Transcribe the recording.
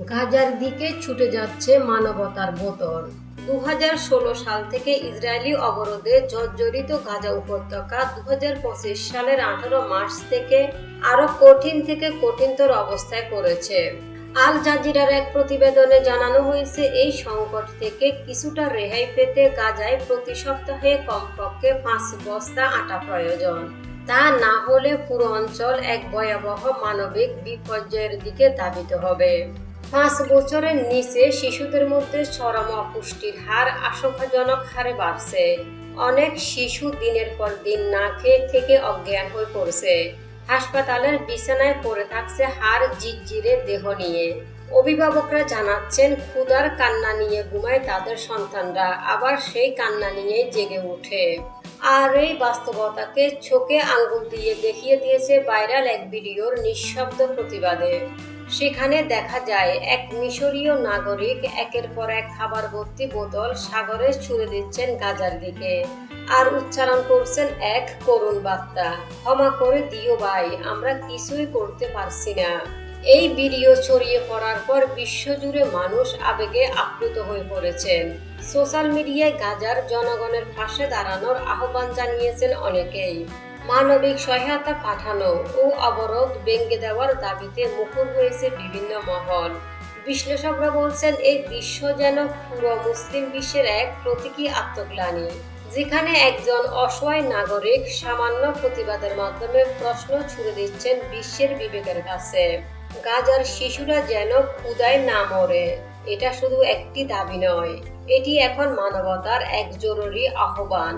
গাজার দিকে ছুটে যাচ্ছে মানবতার বোতল দু হাজার ষোলো সাল থেকে ইসরায়েলি অবরোধে জর্জরিত গাজা উপত্যকা দু হাজার পঁচিশ সালের আঠারো মার্চ থেকে আরও কঠিন থেকে কঠিনতর অবস্থায় করেছে আল জাজিরার এক প্রতিবেদনে জানানো হয়েছে, এই সংকট থেকে কিছুটা রেহাই পেতে গাজায় প্রতি সপ্তাহে কমপক্ষে পাঁচ বস্তা আটা প্রয়োজন। তা না হলে পুরো অঞ্চল এক ভয়াবহ মানবিক বিপর্যয়ের দিকে ধাবিত হবে। পাঁচ বছরের নিচে শিশুদের মধ্যে চরম অপুষ্টির হার আশঙ্কাজনক হারে বাড়ছে। অনেক শিশু দিনের পর দিন না খেয়ে থেকে অজ্ঞান হয়ে পড়ছে। হাসপাতালের বিছানায় পড়ে থাকছে হাড় জিরজিরে দেহ নিয়ে। অভিভাবকরা জানাচ্ছেন, ক্ষুধার কান্না নিয়ে ঘুমায় তাদের সন্তানরা, আবার সেই কান্না নিয়েই জেগে ওঠে। আর এই বাস্তবতাকে চোখে আঙ্গুল দিয়ে দেখিয়ে দিয়েছে ভাইরাল এক ভিডিওর নিঃশব্দ প্রতিবাদে। সেখানে দেখা যায়, এক মিশরীয় নাগরিক একের পর এক খাবার ভর্তি বোতল সাগরে ছুড়ে দিচ্ছেন গাজার দিকে আর উচ্চারণ করছেন এক করুণ বার্তা। ক্ষমা করে দিও ভাই, আমরা কিছুই করতে পারছি না। এই ভিডিও ছড়িয়ে পড়ার পর বিশ্বজুড়ে মানুষ আবেগে আপ্লুত হয়ে পড়েছেন। সোশ্যাল মিডিয়ায় গাজার জনগণের পাশে দাঁড়ানোর আহ্বান জানিয়েছেন অনেকেই। মানবিক সহায়তা পাঠানো ও অবরোধ ভেঙে দেওয়ার দাবিতে মুখর হয়েছে বিভিন্ন মহল। বিশ্লেষকরা বলছেন, এই দৃশ্য যেন পুরো মুসলিম বিশ্বের এক প্রতীকী আত্মগ্লানি, যেখানে একজন অসহায় নাগরিক সামান্য প্রতিবাদের মাধ্যমে প্রশ্ন ছুড়ে দিচ্ছেন বিশ্বের বিবেকের কাছে। গাজার শিশুরা যেন ক্ষুদায় না মরে, এটা শুধু একটি দাবি নয়, এটি এখন মানবতার এক জরুরি আহ্বান।